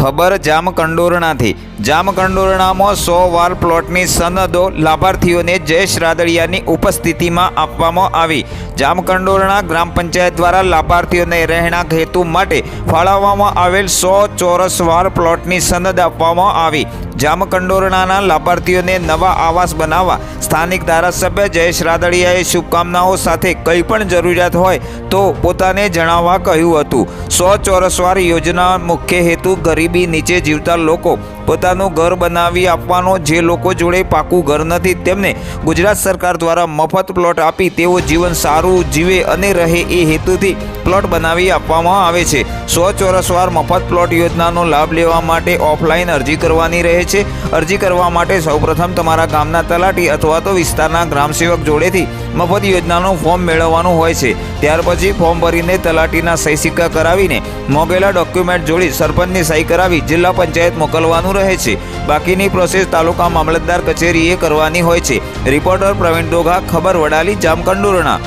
ખબર જામકંડોરણાથી. જામકંડોરણામાં સો વાર પ્લોટની સનદો લાભાર્થીઓને જયેશ રાદડિયાની ઉપસ્થિતિમાં આપવામાં આવી. જામકંડોરણા ગ્રામ પંચાયત દ્વારા લાભાર્થીઓને રહેણાંક હેતુ માટે ફાળવવામાં આવેલ સો ચોરસ વાર પ્લોટની સનદ આપવામાં આવી. જામકંડોરણાના લાભાર્થીઓને નવા આવાસ બનાવવા સ્થાનિક ધારાસભ્ય જયેશ રાદડિયાએ શુભકામનાઓ સાથે કંઈ પણ જરૂરિયાત હોય તો પોતાને જણાવવા કહ્યું હતું. સો ચોરસવાર યોજના મુખ્ય હેતુ ગરીબી નીચે જીવતા લોકો પોતાનું ઘર બનાવી આપવાનો જે લોકો જોડે પાકું ઘર નથી, તેમને ગુજરાત સરકાર દ્વારા મફત પ્લોટ આપી તેઓ જીવન સારું જીવે અને રહે એ હેતુથી પ્લોટ બનાવી આપવામાં આવે છે. સો ચોરસવાર મફત પ્લોટ યોજનાનો લાભ લેવા માટે ઓફલાઈન અરજી કરવાની રહે છે. અરજી કરવા માટે સૌપ્રથમ તમારા ગામના તલાટી અથવા તો વિસ્તારના ગ્રામસેવક જોડેથી મફત યોજનાનું ફોર્મ મેળવવાનું હોય છે. ત્યાર પછી ફોર્મ ભરીને તલાટીના સહી સિક્કા કરાવીને મોગેલા ડોક્યુમેન્ટ જોડી સરપંચની સહી કરાવી જિલ્લા પંચાયત મોકલવાનું રહે છે. બાકીની પ્રોસેસ તાલુકા મામલતદાર કચેરીએ કરવાની હોય છે. રિપોર્ટર પ્રવીણ દોઘા ખબર વડાલી, જામકંડોરણા.